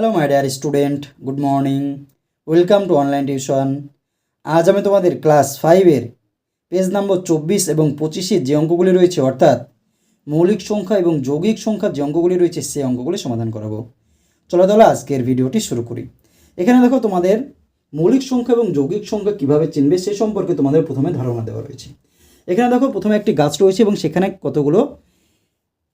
Hello my dear student good morning welcome to online tuition আজ আমি তোমাদের class ফাইভের পেজ নম্বর চব্বিশ এবং পঁচিশে যে অঙ্কগুলি রয়েছে, অর্থাৎ মৌলিক সংখ্যা এবং যৌগিক সংখ্যার যে অঙ্কগুলি রয়েছে, সেই অঙ্কগুলি সমাধান করাবো। চলো তাহলে আজকের ভিডিওটি শুরু করি। এখানে দেখো তোমাদের মৌলিক সংখ্যা এবং যৌগিক সংখ্যা কীভাবে চিনবে, সে সম্পর্কে তোমাদের প্রথমে ধারণা দেওয়া রয়েছে। এখানে দেখো প্রথমে একটি গাছ রয়েছে এবং সেখানে কতগুলো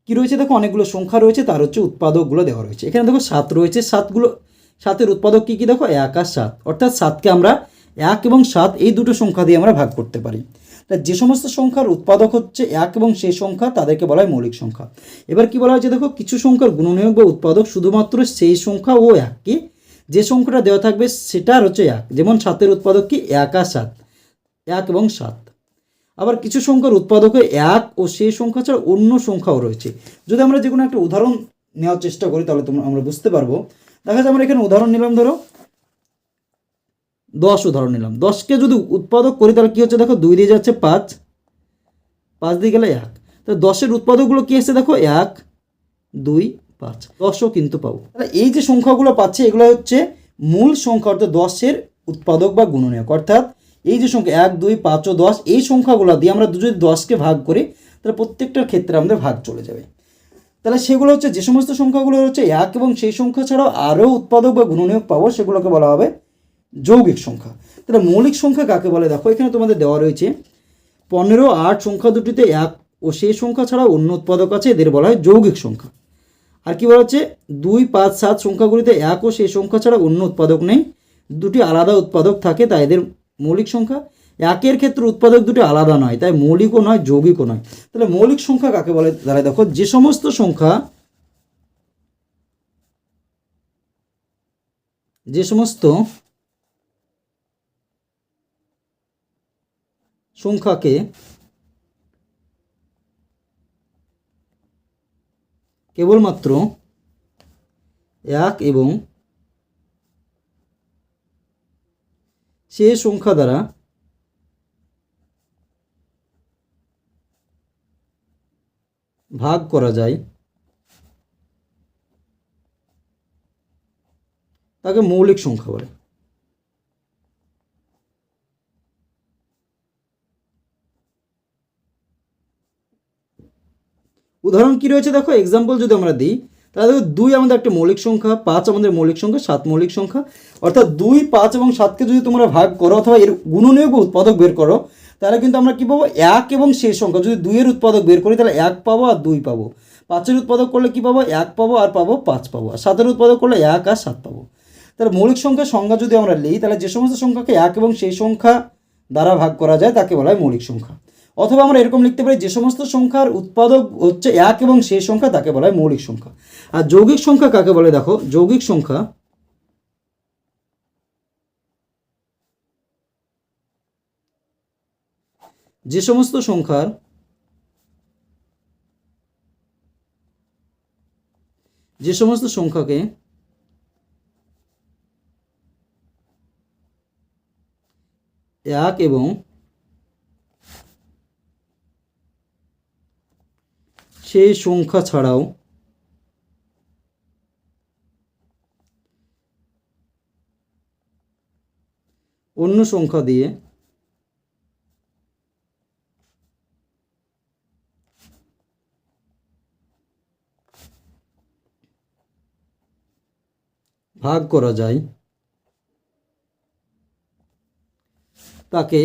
কি রয়েছে? দেখো, অনেকগুলো সংখ্যা রয়েছে, তার হচ্ছে উৎপাদকগুলো দেওয়া রয়েছে। এখানে দেখো, সাত রয়েছে। সাতগুলো, সাতের উৎপাদক কী কী? দেখো, এক আর সাত। অর্থাৎ সাতকে আমরা এক এবং সাত, এই দুটো সংখ্যা দিয়ে আমরা ভাগ করতে পারি। তা যে সমস্ত সংখ্যার উৎপাদক হচ্ছে এক এবং সেই সংখ্যা, তাদেরকে বলা হয় মৌলিক সংখ্যা। এবার কি বলা হয়েছে? দেখো, কিছু সংখ্যার গুণনীয়ক বা উৎপাদক শুধুমাত্র সেই সংখ্যা ও এককে যে সংখ্যাটা দেওয়া থাকবে সেটার হচ্ছে এক। যেমন সাতের উৎপাদক কি? এক আর সাত। এক এবং সাত। আবার কিছু সংখ্যার উৎপাদকে এক ও সেই সংখ্যা ছাড়া অন্য সংখ্যাও রয়েছে। যদি আমরা যে কোনো একটা উদাহরণ নেওয়ার চেষ্টা করি, তাহলে তোমরা আমরা বুঝতে পারব। দেখা যাচ্ছে আমরা এখানে উদাহরণ নিলাম, ধরো। দশ উদাহরণ নিলাম। দশকে যদি উৎপাদক করি, তাহলে কী হচ্ছে? দেখো, দুই দিয়ে যাচ্ছে পাঁচ। পাঁচ দিয়ে গেলে এক। তো দশের উৎপাদকগুলো কী এসছে দেখো, এক, দুই, পাঁচ। দশও কিন্তু পাবো তাহলে এই যে সংখ্যাগুলো পাচ্ছে, এগুলো হচ্ছে মূল সংখ্যা, অর্থাৎ দশের উৎপাদক বা গুণনীয়ক। অর্থাৎ এই যে সংখ্যা, এক, দুই, পাঁচ ও দশ, এই সংখ্যাগুলো দিয়ে আমরা যদি দশকে ভাগ করি, তাহলে প্রত্যেকটার ক্ষেত্রে আমাদের ভাগ চলে যাবে। তাহলে সেগুলো হচ্ছে, যে সমস্ত সংখ্যাগুলো হচ্ছে এক এবং সেই সংখ্যা ছাড়াও আরও উৎপাদক বা গুণনীয়ক পাবো সেগুলোকে বলা হবে যৌগিক সংখ্যা। তাহলে মৌলিক সংখ্যা কাকে বলে? দেখো, এখানে তোমাদের দেওয়া রয়েছে, পনেরো, আট সংখ্যা দুটিতে এক ও সেই সংখ্যা ছাড়া অন্য উৎপাদক আছে, এদের বলা হয় যৌগিক সংখ্যা। আর কি বলা হচ্ছে? দুই, পাঁচ, সাত সংখ্যাগুলিতে এক ও সেই সংখ্যা ছাড়া অন্য উৎপাদক নেই, দুটি আলাদা উৎপাদক থাকে, তাই এদের মৌলিক সংখ্যা? একের ক্ষেত্রে উৎপাদক দুটি আলাদা নয়, তাই মৌলিকও নয়, যৌগিকও নয়। তাহলে মৌলিক সংখ্যা কাকে বলে? তাহলে দেখো, যে সমস্ত সংখ্যা, যে সমস্ত সংখ্যাকে কেবলমাত্র এক এবং সে সংখ্যা দ্বারা ভাগ করা যায়। তাকে মৌলিক সংখ্যা বলে। উদাহরণ কি রয়েছে দেখো? এক্সাম্পল যদি আমরা দিই তাহলে দুই আমাদের একটা মৌলিক সংখ্যা, পাঁচ আমাদের মৌলিক সংখ্যা, সাত মৌলিক সংখ্যা। অর্থাৎ দুই, পাঁচ এবং সাতকে যদি তোমরা ভাগ করো অথবা এর গুণনীয়ক বা উৎপাদক বের করো, তাহলে কিন্তু আমরা কী পাবো? এক এবং শেষ সংখ্যা। যদি দুইয়ের উৎপাদক বের করি, তাহলে এক পাবো আর দুই পাবো। পাঁচের উৎপাদক করলে কী পাবো? এক পাবো আর পাবো পাঁচ পাবো। আর সাতের উৎপাদক করলে এক আর সাত পাবো। তাহলে মৌলিক সংখ্যার সংজ্ঞা যদি আমরা নিই তাহলে যে সমস্ত সংখ্যাকে এক এবং সেই সংখ্যা দ্বারা ভাগ করা যায়, তাকে বলা হয় মৌলিক সংখ্যা। অথবা আমরা এরকম লিখতে পারি, যে সমস্ত সংখ্যার উৎপাদক হচ্ছে এক এবং সেই সংখ্যা তাকে বলা হয় মৌলিক সংখ্যা। আর যৌগিক সংখ্যা কাকে বলে দেখো? যৌগিক সংখ্যা যে সমস্ত সংখ্যার যে সমস্ত সংখ্যাকে এক এবং সেই সংখ্যা ছাড়াও অন্য সংখ্যা দিয়ে ভাগ করা যায় তাকে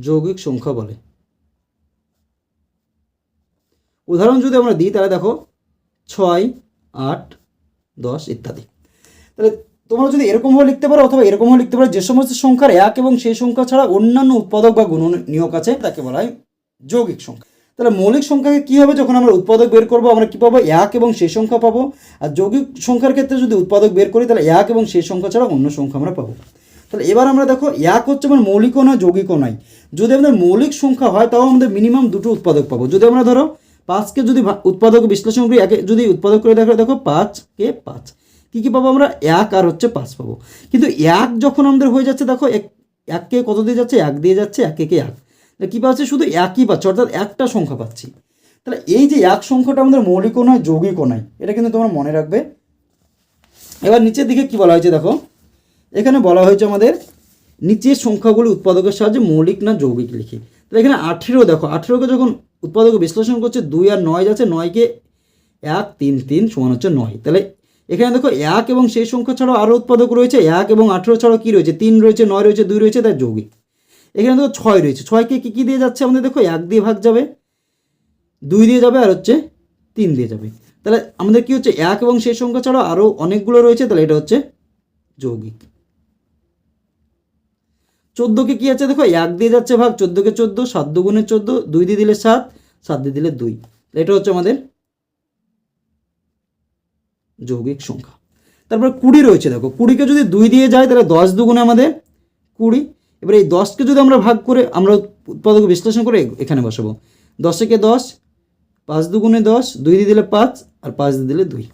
যৌগিক সংখ্যা বলে। উদাহরণ যদি আমরা দিই, তাহলে দেখো ছয়, আট, দশ ইত্যাদি। তাহলে তোমরা যদি এরকমভাবে লিখতে পারো অথবা এরকমভাবে লিখতে পারো যে সমস্ত সংখ্যার এক এবং সেই সংখ্যা ছাড়া অন্যান্য উৎপাদক বা গুণ নিয়োগ আছে, তাকে বলা হয় যৌগিক সংখ্যা। তাহলে মৌলিক সংখ্যাকে কী হবে? যখন আমরা উৎপাদক বের করব, আমরা কী পাবো? এক এবং সেই সংখ্যা পাবো। আর যৌগিক সংখ্যার ক্ষেত্রে যদি উৎপাদক বের করি, তাহলে এক এবং সেই সংখ্যা ছাড়া অন্য সংখ্যা আমরা পাবো। তাহলে এবার আমরা দেখো, এক হচ্ছে আমার মৌলিকও নয়, যৌগিকও নয়। যদি আমাদের মৌলিক সংখ্যা হয়, তাও আমাদের মিনিমাম দুটো উৎপাদক পাবো। যদি আমরা ধরো, পাঁচকে যদি উৎপাদক বিশ্লেষণ করি, একে যদি উৎপাদক করে দেখো দেখো পাঁচ কে পাঁচ। কী কী পাবো আমরা? এক আর হচ্ছে পাঁচ পাবো। কিন্তু এক যখন আমাদের হয়ে যাচ্ছে, দেখো, এক এককে কত দিয়ে যাচ্ছে? এক দিয়ে যাচ্ছে এক একে এক। তাহলে কী পাচ্ছে? শুধু একই পাচ্ছে, অর্থাৎ একটা সংখ্যা পাচ্ছি। তাহলে এই যে এক সংখ্যাটা আমাদের মৌলিকও নয়, যৌগিকও নয়, এটা কিন্তু তোমরা মনে রাখবে। এবার নিচের দিকে কি বলা হয়েছে দেখো? এখানে বলা হয়েছে আমাদের নিচের সংখ্যাগুলি উৎপাদকের সাহায্যে মৌলিক না যৌগিক লিখি। তাহলে এখানে আঠেরো দেখো, আঠেরোকে যখন উৎপাদক বিশ্লেষণ করছে, দুই আর নয় যাচ্ছে নয়কে এক, তিন তিন সমান হচ্ছে নয়। তাহলে এখানে দেখো এক এবং সেই সংখ্যা ছাড়াও আরও উৎপাদক রয়েছে, এক এবং আঠেরো ছাড়াও কী রয়েছে? তিন রয়েছে, নয় রয়েছে, দুই রয়েছে, তাই যৌগিক। এখানে দেখো ছয় রয়েছে, ছয়কে কী কী দিয়ে যাচ্ছে? আমাদের দেখো এক দিয়ে ভাগ যাবে, দুই দিয়ে যাবে আর হচ্ছে তিন দিয়ে যাবে। তাহলে আমাদের কি হচ্ছে? এক এবং সেই সংখ্যা ছাড়াও আরও অনেকগুলো রয়েছে, তাহলে এটা হচ্ছে যৌগিক। চোদ্দোকে কি আছে? দেখো, এক দিয়ে যাচ্ছে ভাগ চোদ্দোকে চোদ্দ, সাত দুগুণে চোদ্দ, দুই দিয়ে দিলে সাত সাত দিয়ে দিলে দুই। এটা হচ্ছে আমাদের যৌগিক সংখ্যা। তারপর কুড়ি রয়েছে, দেখো, কুড়িকে যদি দুই দিয়ে যায়, তাহলে দশ দুগুণে আমাদের কুড়ি। এবার এই দশকে যদি আমরা ভাগ করে, আমরা উৎপাদক বিশ্লেষণ করে এখানে বসাবো। দশেকে দশ? পাঁচ দুগুণে দশ, দুই দিয়ে দিলে পাঁচ, আর পাঁচ দিয়ে দিলে দুই।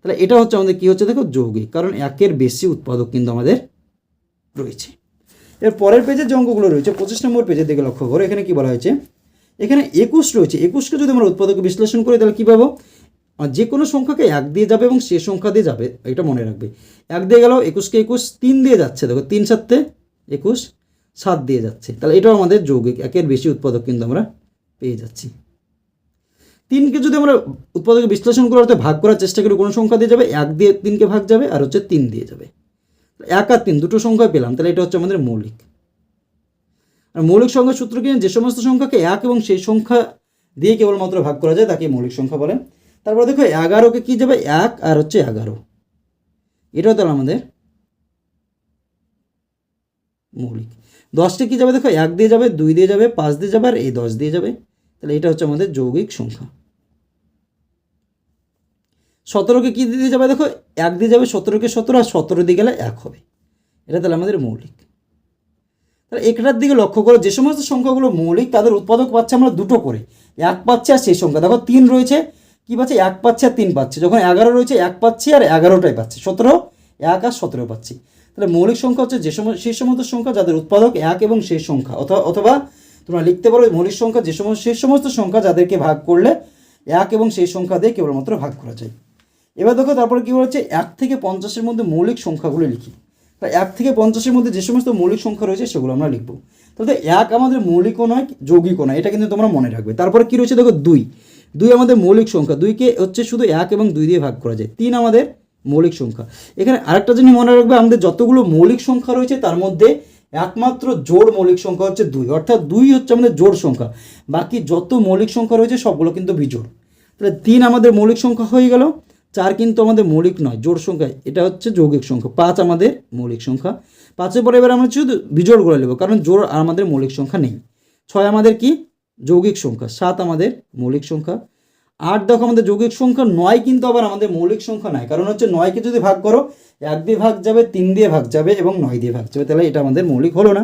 তাহলে এটা হচ্ছে আমাদের কী হচ্ছে? দেখো, যৌগিক, কারণ একের বেশি উৎপাদক কিন্তু আমাদের রয়েছে। এর পরের পেজে যে অঙ্কগুলো রয়েছে, পঁচিশ নম্বর পেজের দিকে লক্ষ্য করো, এখানে কি বলা হয়েছে? এখানে একুশ রয়েছে। একুশকে যদি আমরা উৎপাদক বিশ্লেষণ করি, তাহলে কী পাবো? যে কোনো সংখ্যাকে এক দিয়ে যাবে এবং সে সংখ্যা দিয়ে যাবে, এটা মনে রাখবে। এক দিয়ে গেল একুশকে একুশ, তিন দিয়ে যাচ্ছে। দেখো, তিন সাতে একুশ, সাত দিয়ে যাচ্ছে। তাহলে এটাও আমাদের যৌগিক, একের বেশি উৎপাদক কিন্তু আমরা পেয়ে যাচ্ছি। তিনকে যদি আমরা উৎপাদকে বিশ্লেষণ করে অর্থাৎ ভাগ করার চেষ্টা করি, কোনো সংখ্যা দিয়ে যাবে, এক দিয়ে তিনকে ভাগ যাবে, আর হচ্ছে তিন দিয়ে যাবে। এক আর তিন দুটো সংখ্যা পেলাম, তাহলে এটা হচ্ছে আমাদের মৌলিক। আর মৌলিক সংখ্যার সূত্র কি? যে সমস্ত সংখ্যাকে এক এবং সেই সংখ্যা দিয়ে কেবলমাত্র ভাগ করা যায়, তাকে মৌলিক সংখ্যা বলে। তারপর দেখো, এগারোকে কি যাবে? এক আর হচ্ছে এগারো। এটাও তাহলে আমাদের মৌলিক। দশটি কি যাবে? দেখো, এক দিয়ে যাবে, দুই দিয়ে যাবে, পাঁচ দিয়ে যাবে, আর এই দশ দিয়ে যাবে। তাহলে এটা হচ্ছে আমাদের যৌগিক সংখ্যা। সতেরোকে কী দিয়ে যাবে? দেখো, এক দিয়ে যাবে সতেরোকে সতেরো আর সতেরো দিয়ে গেলে এক হবে। এটা তাহলে আমাদের মৌলিক। তাহলে একটার দিকে লক্ষ্য করো, যে সমস্ত সংখ্যাগুলো মৌলিক, তাদের উৎপাদক পাচ্ছে আমরা দুটো করে। এক পাচ্ছে আর সেই সংখ্যা। দেখো, তিন রয়েছে, কী পাচ্ছে? এক পাচ্ছে আর তিন পাচ্ছে। যখন এগারো রয়েছে, এক পাচ্ছি আর এগারোটাই পাচ্ছে। সতেরো, এক আর সতেরো পাচ্ছি। তাহলে মৌলিক সংখ্যা হচ্ছে যে সময় সেই সমস্ত সংখ্যা যাদের উৎপাদক এক এবং সেই সংখ্যা। অথবা অথবা তোমরা লিখতে পারো মৌলিক সংখ্যা যে সমস্ত, সেই সমস্ত সংখ্যা যাদেরকে ভাগ করলে এক এবং সেই সংখ্যা দিয়ে কেবলমাত্র ভাগ করা যায়। এবার দেখো তারপরে কী বলছে, এক থেকে পঞ্চাশের মধ্যে মৌলিক সংখ্যাগুলো লিখি। তা এক থেকে পঞ্চাশের মধ্যে যে সমস্ত মৌলিক সংখ্যা রয়েছে সেগুলো আমরা লিখব। তাহলে এক আমাদের মৌলিকও নয়, যৌগিকও নয়, এটা কিন্তু তোমরা মনে রাখবে। তারপরে কী রয়েছে দেখো, দুই। দুই আমাদের মৌলিক সংখ্যা, দুইকে হচ্ছে শুধু এক এবং দুই দিয়ে ভাগ করা যায়। তিন আমাদের মৌলিক সংখ্যা। এখানে আরেকটা জিনিস মনে রাখবে, আমাদের যতগুলো মৌলিক সংখ্যা রয়েছে তার মধ্যে একমাত্র জোড় মৌলিক সংখ্যা হচ্ছে দুই। অর্থাৎ দুই হচ্ছে আমাদের জোড় সংখ্যা। বাকি যত মৌলিক সংখ্যা রয়েছে সবগুলো কিন্তু বিজোড়। তাহলে তিন আমাদের মৌলিক সংখ্যা হয়ে গেল। চার কিন্তু আমাদের মৌলিক নয়, জোড় সংখ্যা। এটা হচ্ছে যৌগিক সংখ্যা। পাঁচ আমাদের মৌলিক সংখ্যা। পাঁচের পরে এবার আমরা শুধু বিজোড় করে নেব, কারণ জোড় আমাদের মৌলিক সংখ্যা নেই। ছয় আমাদের কি? যৌগিক সংখ্যা। সাত আমাদের মৌলিক সংখ্যা। আট দেখো আমাদের যৌগিক সংখ্যা। নয় কিন্তু আবার আমাদের মৌলিক সংখ্যা নয় কারণ হচ্ছে নয়কে যদি ভাগ করো, এক দিয়ে ভাগ যাবে, তিন দিয়ে ভাগ যাবে এবং নয় দিয়ে ভাগ যাবে। তাহলে এটা আমাদের মৌলিক হলো না।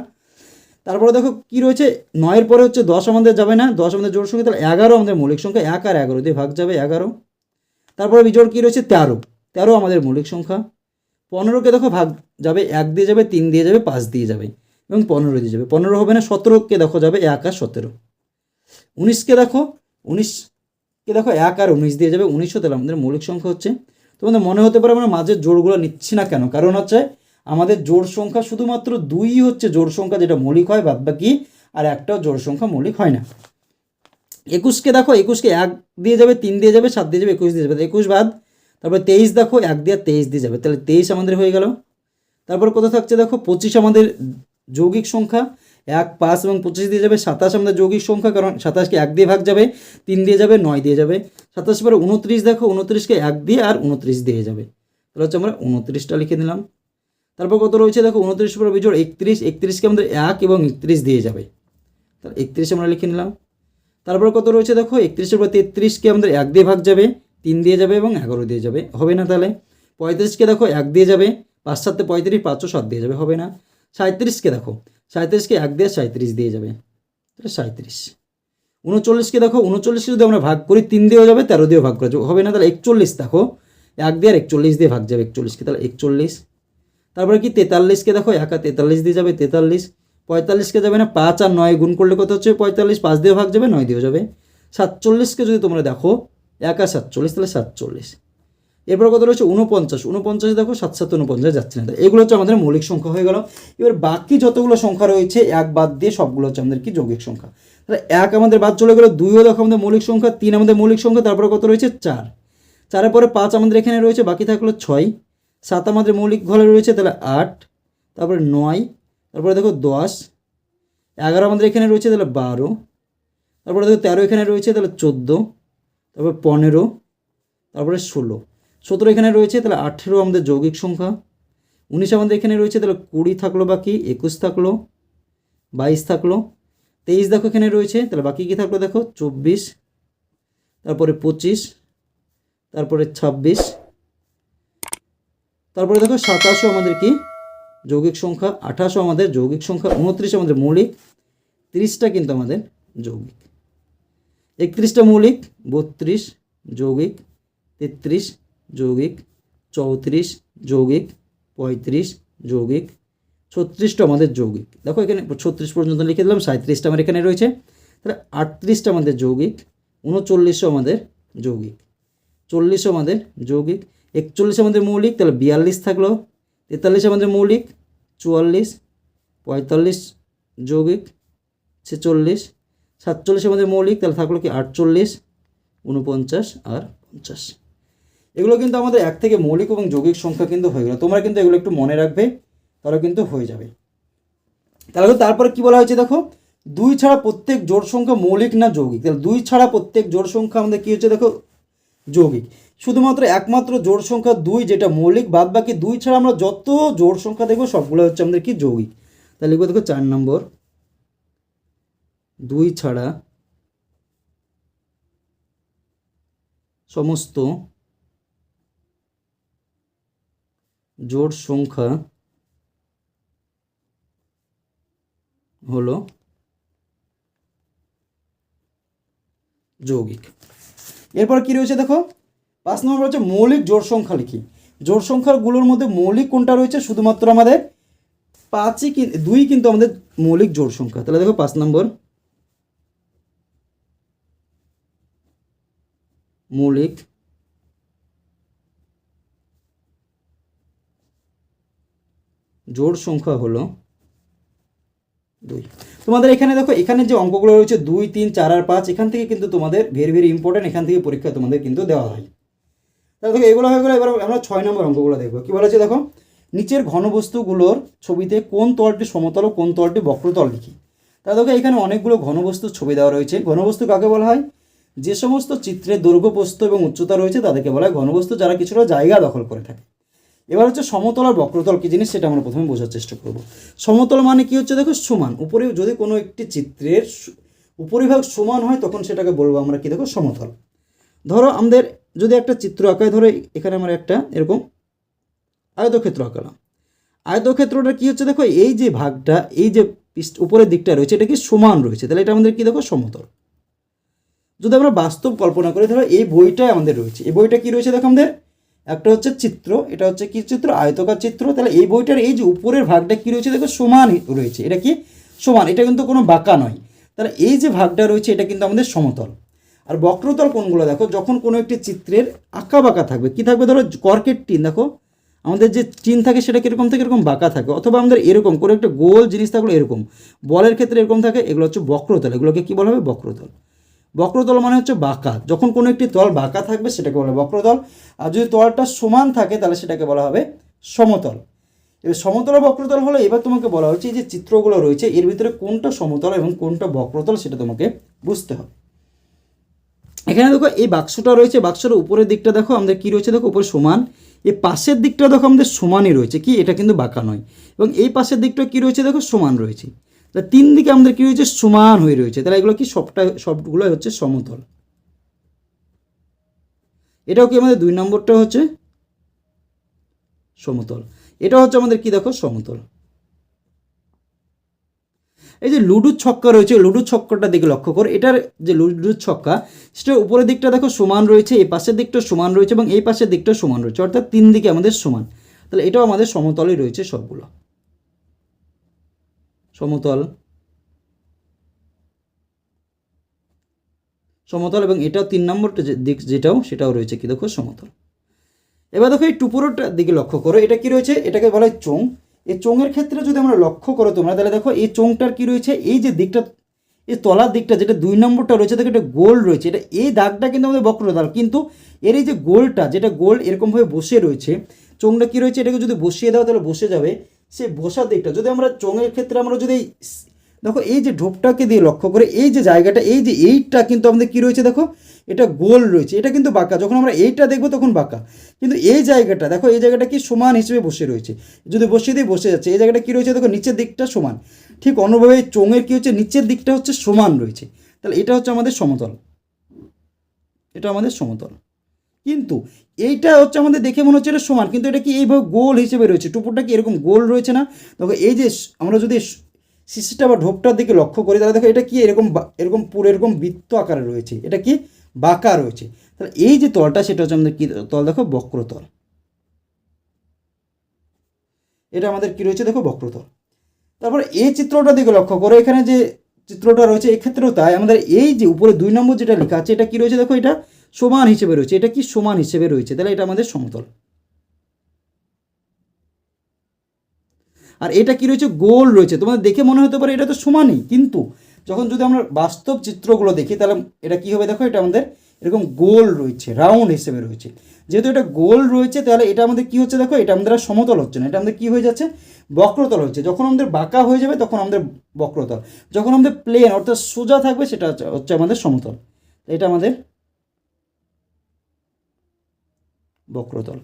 তারপরে দেখো কি রয়েছে? নয়ের পরে হচ্ছে দশ আমাদের যাবে না। দশ আমাদের জোড় সংখ্যা, তাহলে এগারো আমাদের মৌলিক সংখ্যা। এক আর এগারো দিয়ে ভাগ যাবে এগারো। তারপরে বিজোড় কী রয়েছে? তেরো। তেরো আমাদের মৌলিক সংখ্যা। পনেরোকে দেখো ভাগ যাবে এক দিয়ে যাবে, তিন দিয়ে যাবে, পাঁচ দিয়ে যাবে এবং পনেরো দিয়ে যাবে। পনেরো হবে না সতেরোকে দেখো যাবে এক আর সতেরো। উনিশকে দেখো উনিশকে দেখো এক আর উনিশ দিয়ে যাবে, উনিশও তাহলে আমাদের মৌলিক সংখ্যা হচ্ছে। তোমাদের মনে হতে পারে আমরা মাঝের জোড়গুলো নিচ্ছি না কেন? কারণ হচ্ছে আমাদের জোড় সংখ্যা শুধুমাত্র দুই হচ্ছে জোড় সংখ্যা, যেটা মৌলিক হয় বাদ বাকি আর একটাও জোড় সংখ্যা মৌলিক হয় না। একুশকে দেখো একুশকে এক দিয়ে যাবে, তিন দিয়ে যাবে, সাত দিয়ে যাবে, একুশ দিয়ে যাবে। একুশ বাদ, তারপর তেইশ দেখো, এক দিয়ে তেইশ দিয়ে যাবে। তাহলে তেইশ আমাদের হয়ে গেল। তারপর কত থাকছে দেখো, পঁচিশ আমাদের যৌগিক সংখ্যা, এক, পাঁচ এবং পঁচিশ দিয়ে যাবে, সাতাশ আমাদের যৌগিক সংখ্যা, কারণ সাতাশকে এক দিয়ে ভাগ যাবে, তিন দিয়ে যাবে, নয় দিয়ে যাবে। সাতাশ পরে উনত্রিশ দেখো উনত্রিশকে এক দিয়ে আর উনত্রিশ দিয়ে যাবে। তাহলে হচ্ছে আমরা উনত্রিশটা লিখে নিলাম। তারপর কত রয়েছে দেখো, উনত্রিশ পরে বিজোড় একত্রিশ একত্রিশকে আমাদের এক এবং একত্রিশ দিয়ে যাবে। তাহলে একত্রিশ আমরা লিখে নিলাম। তারপর কত রয়েছে দেখো? একত্রিশের পর তেত্রিশকে আমাদের এক দিয়ে ভাগ যাবে, তিন দিয়ে যাবে এবং এগারো দিয়ে যাবে। হবে না তাহলে? পঁয়ত্রিশকে দেখো, এক দিয়ে যাবে, পাঁচ সাতে পঁয়ত্রিশ পাঁচশো সাত দিয়ে যাবে, হবে না। সাঁত্রিশকে দেখো সাঁত্রিশকে এক দিয়ে সাঁত্রিশ দিয়ে যাবে। তাহলে সাঁত্রিশ উনচল্লিশকে দেখো, উনচল্লিশকে যদি আমরা ভাগ করি, তিন দিয়েও যাবে, তেরো দিয়েও ভাগ করা যাবে। হবে না তাহলে একচল্লিশ দেখো, এক দিয়ে আর একচল্লিশ দিয়ে ভাগ যাবে একচল্লিশকে, তাহলে একচল্লিশ। তারপরে কি? তেতাল্লিশকে দেখো, একা তেতাল্লিশ দিয়ে যাবে, তেতাল্লিশ। পঁয়তাল্লিশকে যাবে না, পাঁচ আর নয় গুণ করলে কত হচ্ছে? পঁয়তাল্লিশ, পাঁচ দিয়ে ভাগ যাবে, নয় দিয়ে যাবে। সাতচল্লিশকে যদি তোমরা দেখো, এক আর সাতচল্লিশ, তাহলে সাতচল্লিশ। এরপর কত রয়েছে? উনপঞ্চাশ উনপঞ্চাশ দেখো, সাত সাত উনপঞ্চাশ যাচ্ছে না। এগুলো হচ্ছে আমাদের মৌলিক সংখ্যা হয়ে গেল। এবার বাকি যতগুলো সংখ্যা রয়েছে, এক বাদ দিয়ে সবগুলো হচ্ছে আমাদের কি? যৌগিক সংখ্যা। তাহলে এক আমাদের বাদ চলে গেলো, দুইও দেখো আমাদের মৌলিক সংখ্যা, তিন আমাদের মৌলিক সংখ্যা, তারপরে কত রয়েছে? চার। চারের পরে পাঁচ আমাদের এখানে রয়েছে, বাকি থাকল ছয়। সাত আমাদের মৌলিক ঘরে রয়েছে, তাহলে আট। তারপরে নয়। তারপরে দেখো দশ, এগারো আমাদের এখানে রয়েছে, তাহলে বারো। তারপরে দেখো তেরো এখানে রয়েছে, তাহলে চোদ্দ। তারপরে পনেরো, তারপরে ষোলো। সতেরো এখানে রয়েছে, তাহলে আঠেরো আমাদের যৌগিক সংখ্যা। উনিশ আমাদের এখানে রয়েছে, তাহলে কুড়ি থাকল বাকি, একুশ থাকল, বাইশ থাকল। তেইশ দেখো এখানে রয়েছে, তাহলে বাকি কী থাকল দেখো, চব্বিশ। তারপরে পঁচিশ, তারপরে ছাব্বিশ। তারপরে দেখো সাতাশও আমাদের কি যৌগিক সংখ্যা আঠাশও আমাদের যৌগিক সংখ্যা উনত্রিশ আমাদের মৌলিক, তিরিশটা কিন্তু আমাদের যৌগিক। একত্রিশটা মৌলিক, বত্রিশ যৌগিক, তেত্রিশ যৌগিক, চৌত্রিশ যৌগিক, পঁয়ত্রিশ যৌগিক, ছত্রিশটা আমাদের যৌগিক। দেখো এখানে ছত্রিশ পর্যন্ত লিখে দিলাম সাঁত্রিশটা আমার এখানে রয়েছে। তাহলে আটত্রিশটা আমাদের যৌগিক, উনচল্লিশও আমাদের যৌগিক। চল্লিশও আমাদের যৌগিক, একচল্লিশ আমাদের মৌলিক, তাহলে বিয়াল্লিশ থাকল। তেতাল্লিশ আমাদের মৌলিক, চুয়াল্লিশ, পঁয়তাল্লিশ যৌগিক, ছেচল্লিশ, সাতচল্লিশ আমাদের মৌলিক, তাহলে থাকল কি আটচল্লিশ, উনপঞ্চাশ আর পঞ্চাশ। এগুলো কিন্তু আমাদের এক থেকে মৌলিক এবং যৌগিক সংখ্যা কিন্তু হয়ে গেলো। তোমরা কিন্তু এগুলো একটু মনে রাখবে, তাহলে কিন্তু হয়ে যাবে। তাহলে তারপরে কি বলা হয়েছে দেখো? দুই ছাড়া প্রত্যেক জোড় সংখ্যা মৌলিক না যৌগিক? তাহলে দুই ছাড়া প্রত্যেক জোড় সংখ্যা আমাদের কী হচ্ছে দেখো? যৌগিক। শুধুমাত্র একমাত্র জোড় সংখ্যা দুই যেটা মৌলিক বাদ বাকি দুই ছাড়া আমরা যত জোড় সংখ্যা দেখব সবগুলো হচ্ছে আমাদের কি যৌগিক। তাহলে লিখব দেখো চার নম্বর। দুই ছাড়া সমস্ত জোড় সংখ্যা হলো যৌগিক। এরপর কি রয়েছে দেখো? পাঁচ নম্বর হচ্ছে মৌলিক জোড় সংখ্যা লিখি। জোড় সংখ্যাগুলোর মধ্যে মৌলিক কোনটা রয়েছে? শুধুমাত্র আমাদের পাঁচই দুই কিন্তু আমাদের মৌলিক জোড় সংখ্যা। তাহলে দেখো পাঁচ নম্বর। মৌলিক জোড় সংখ্যা হলো দুই। তোমাদের এখানে দেখো, এখানে যে অঙ্কগুলো রয়েছে, দুই, তিন, চার আর পাঁচ, এখান থেকে কিন্তু তোমাদের ভেরি ভেরি ইম্পর্টেন্ট এখান থেকে পরীক্ষা তোমাদের কিন্তু দেওয়া হয়। তাহলে দেখো, এগুলো হয়ে গেলো, এবার আমরা ছয় নম্বর অঙ্কগুলো দেখব। কী বলেছে দেখো? নিচের ঘনবস্তুগুলোর ছবিতে কোন তলটি সমতল ও কোন তলটি বক্রতল লিখি। তাহলে দেখো, এখানে অনেকগুলো ঘনবস্তুর ছবি দেওয়া রয়েছে। ঘনবস্তু কাকে বলা হয়? যে সমস্ত চিত্রে দৈর্ঘ্য প্রস্থ এবং উচ্চতা রয়েছে, তাদেরকে বলা হয় ঘনবস্তু, যারা কিছুটা জায়গা দখল করে থাকে। এবার হচ্ছে সমতল আর বক্রতল কী জিনিস সেটা আমরা প্রথমে বোঝার চেষ্টা করব। সমতল মানে কি হচ্ছে দেখো সমান, উপরে যদি কোনো একটি চিত্রের উপরিভাগ সমান হয় তখন সেটাকে বলব আমরা কি দেখো সমতল। ধরো আমাদের যদি একটা চিত্র আঁকায়, ধরো এখানে আমরা একটা এরকম আয়তক্ষেত্র আঁকালাম। আয়তক্ষেত্রটা কি হচ্ছে দেখো, এই যে ভাগটা, এই যে উপরের দিকটা রয়েছে, এটা কি সমান রয়েছে? তাহলে এটা আমাদের কি দেখো সমতল। যদি আমরা বাস্তব কল্পনা করি, ধরো এই বইটাই আমাদের রয়েছে। এই বইটা কি রয়েছে দেখো আমাদের? একটা হচ্ছে চিত্র, এটা হচ্ছে কি চিত্র? আয়তকার চিত্র। তাহলে এই বইটার এই যে উপরের ভাগটা কি রয়েছে? দেখো, সমান রয়েছে। এটা কি? সমান। এটা কিন্তু কোনো বাঁকা নয়। তাহলে এই যে ভাগটা রয়েছে, এটা কিন্তু আমাদের সমতল। আর বক্রতল কোনগুলো? দেখো, যখন কোনো একটি চিত্রের আঁকা বাঁকা থাকবে, কি থাকবে? ধরো কর্কের টিন। দেখো, আমাদের যে টিন থাকে, সেটা কীরকম থাকে এরকম বাঁকা থাকে। অথবা আমাদের এরকম, কোনো একটা গোল জিনিস থাকল এরকম। বলের ক্ষেত্রে এরকম থাকে, এগুলো হচ্ছে বক্রতল। এগুলোকে কী বলা হবে? বক্রতল। বক্রতল মানে হচ্ছে বাঁকা। যখন কোনো একটি তল বাঁকা থাকবে, সেটাকে বলা বক্রতল। আর যদি তলটা সমান থাকে, তাহলে সেটাকে বলা হবে সমতল। এবার সমতল বক্রতল হলে, এবার তোমাকে বলা হচ্ছে এই যে চিত্রগুলো রয়েছে, এর ভিতরে কোনটা সমতল এবং কোনটা বক্রতল সেটা তোমাকে বুঝতে হবে। এখানে দেখো, এই বাক্সটা রয়েছে বাক্সটার উপরের দিকটা দেখো, আমাদের কি রয়েছে? দেখো, উপরে সমান। এই পাশের দিকটা দেখো, আমাদের সমানই রয়েছে। কি? এটা কিন্তু বাঁকা নয়। এবং এই পাশের দিকটা কি রয়েছে? দেখো, সমান রয়েছে। তাহলে তিন দিকে আমাদের কি রয়েছে? সমান হয়ে রয়েছে। তাহলে এগুলো কি সবটা, সবগুলোই হচ্ছে সমতল। এটাও কি আমাদের দুই নম্বরটা হচ্ছে সমতল। এটা হচ্ছে আমাদের কি দেখো? সমতল। এই যে লুডুর ছক্কা রয়েছে, লুডুর ছক্কাটা দিকে লক্ষ্য করো। এটার যে লুডুর ছক্কা সেটা উপরের দিকটা দেখো সমান রয়েছে, এই পাশের দিকটা সমান রয়েছে এবং এই পাশের দিকটা সমান রয়েছে। অর্থাৎ তিন দিকে আমাদের সমান। তাহলে এটাও আমাদের সমতলই রয়েছে সবগুলো। সমতল। সমতল এবং এটাও তিন নম্বরটা যে দিক যেটাও সেটাও রয়েছে কি দেখো সমতল। এবার দেখো এই টুপুরোটার দিকে লক্ষ্য করো, এটা কি রয়েছে? এটাকে বলা হয় চোং এই চোঙের ক্ষেত্রে যদি আমরা লক্ষ্য করো তোমরা, তাহলে দেখো এই চোঙটার কি রয়েছে? এই যে দিকটা, এই তলার দিকটা যেটা দুই নম্বরটা রয়েছে, দেখো এটা গোল রয়েছে। এটা এই দাগটা কিন্তু আমাদের বক্রদাল কিন্তু এর এই যে গোলটা, যেটা গোল এরকমভাবে বসে রয়েছে, চোঙটা কি রয়েছে? এটাকে যদি বসিয়ে দাও তাহলে বসে যাবে। সেই বসার দিকটা, যদি আমরা চোঙের ক্ষেত্রে আমরা যদি দেখো এই যে ঢোপটাকে দিয়ে লক্ষ্য করে, এই যে জায়গাটা, এই যে এইটা কিন্তু আমাদের কি রয়েছে দেখো? এটা গোল রয়েছে, এটা কিন্তু বাঁকা, যখন আমরা এইটা দেখব তখন বাঁকা। কিন্তু এই জায়গাটা, দেখো এই জায়গাটা কি সমান হিসেবে বসে রয়েছে। যদি বসিয়ে দিয়ে বসে যাচ্ছে, এই জায়গাটা কি রয়েছে দেখো, নিচের দিকটা সমান। ঠিক অন্যভাবে চোঙের কী হচ্ছে, নিচের দিকটা হচ্ছে সমান রয়েছে। তাহলে এটা হচ্ছে আমাদের সমতল। এটা আমাদের সমতল। কিন্তু এইটা হচ্ছে আমাদের দেখে মনে হচ্ছে এটা সমান, কিন্তু এটা কি এইভাবে গোল হিসেবে রয়েছে? টুপুরটা কি এরকম গোল রয়েছে না? দেখো, এই যে আমরা যদি শিশিটা বা ঢোপটার দিকে লক্ষ্য করি, তাহলে দেখো, এটা কি এরকম এরকম পুরো এরকম বৃত্ত আকারে রয়েছে। এটা কি বাঁকা রয়েছে। তাহলে এই যে তলটা, সেটা হচ্ছে আমাদের কি তল? দেখো, বক্রতল। এটা আমাদের কি রয়েছে? দেখো, বক্রতল। তারপরে এই চিত্রটা দিকে লক্ষ্য করো, এখানে যে চিত্রটা রয়েছে, এক্ষেত্রেও তাই। আমাদের এই যে উপরে দুই নম্বর যেটা লেখা আছে, এটা কি রয়েছে? দেখো, এটা সমান হিসেবে রয়েছে। এটা কি সমান হিসেবে রয়েছে? তাহলে এটা আমাদের সমতল। আর এটা কি রয়েছে? গোল রয়েছে। তোমাদের দেখে মনে হতে পারে এটা তো সমানই, কিন্তু যখন যদি আমরা বাস্তব চিত্রগুলো দেখি, তাহলে এটা কি হবে? দেখো, এটা আমাদের এরকম গোল রয়েছে, রাউন্ড হিসেবে রয়েছে। যেহেতু এটা গোল রয়েছে, তাহলে এটা আমাদের কি হচ্ছে? দেখো, এটা আমাদের সমতল হচ্ছে না। এটা আমাদের কি হয়ে যাচ্ছে? বক্রতল হচ্ছে। যখন আমাদের বাঁকা হয়ে যাবে, তখন আমাদের বক্রতল। যখন আমাদের প্লেন অর্থাৎ সোজা থাকবে, সেটা হচ্ছে আমাদের সমতল। এটা আমাদের বক্রতল।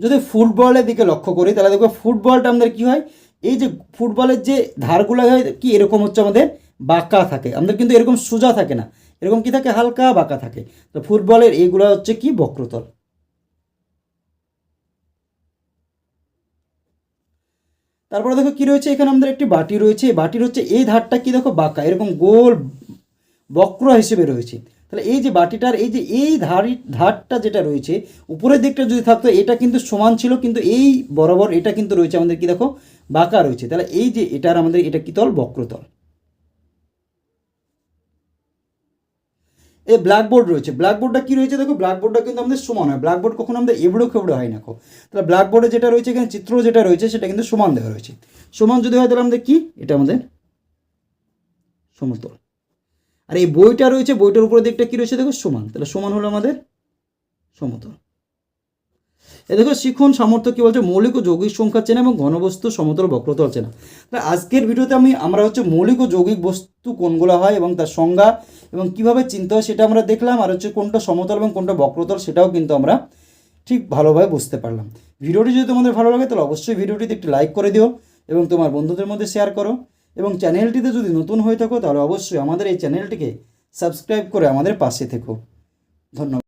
যদি ফুটবলের দিকে লক্ষ্য করি, তাহলে দেখো ফুটবলটা আমাদের কি হয়? এই যে ফুটবলের যে ধারগুলো হয়, কি এরকম হচ্ছে আমাদের? বাঁকা থাকে। আমাদের কিন্তু এরকম সোজা থাকে না। এরকম কি থাকে? হালকা বাঁকা থাকে। তো ফুটবলের এইগুলো হচ্ছে কি? বক্রতল। তারপরে দেখো কি রয়েছে? এখানে আমাদের একটি বাটি রয়েছে। বাটির হচ্ছে, এই ধারটা কি দেখো? বাঁকা। এরকম গোল বক্র হিসেবে রয়েছে। তাহলে এই যে বাটিটার, এই যে এই ধারি ধারটা যেটা রয়েছে, উপরের দিকটা যদি থাকতো, এটা কিন্তু সমান ছিল, কিন্তু এই বরাবর এটা কিন্তু রয়েছে আমাদের কি দেখো? বাঁকা রয়েছে। তাহলে এই যে এটার আমাদের, এটা কি তল? বক্রতল। এই ব্ল্যাকবোর্ড রয়েছে। ব্ল্যাকবোর্ডটা কি রয়েছে দেখো? ব্ল্যাকবোর্ডটা কিন্তু আমাদের সমান হয়। ব্ল্যাকবোর্ড কখনো আমাদের এবড়ো খেবড়ো হয় না কো তাহলে ব্ল্যাকবোর্ডে যেটা রয়েছে, এখানে চিত্র যেটা রয়েছে, সেটা কিন্তু সমান দেওয়া রয়েছে। সমান যদি হয় তাহলে আমাদের কি? এটা আমাদের সমতল। আর এই বইটা রয়েছে, বইটার উপরের দিকটা কি রয়েছে দেখো? সমান। তাহলে সমান হলো আমাদের সমতল। এ দেখো, শিখন সামর্থ্য কী বলছে? মৌলিক ও যৌগিক সংখ্যা চেনা এবং ঘনবস্তু সমতল বক্রতল চেনা। তাহলে আজকের ভিডিওতে আমি, আমরা হচ্ছে মৌলিক ও যৌগিক বস্তু কোনগুলো হয় এবং তার সংজ্ঞা এবং কীভাবে চিনতে হয় সেটা আমরা দেখলাম, আর হচ্ছে কোনটা সমতল এবং কোনটা বক্রতল সেটাও কিন্তু আমরা ঠিক ভালোভাবে বুঝতে পারলাম। ভিডিওটি যদি তোমাদের ভালো লাগে, তাহলে অবশ্যই ভিডিওটিতে একটি লাইক করে দিও এবং তোমার বন্ধুদের মধ্যে শেয়ার করো। এবং চ্যানেলটিতে যদি নতুন হয়ে থাকো, তাহলে অবশ্যই আমাদের এই চ্যানেলটিকে সাবস্ক্রাইব করে আমাদের পাশে থেকো। ধন্যবাদ।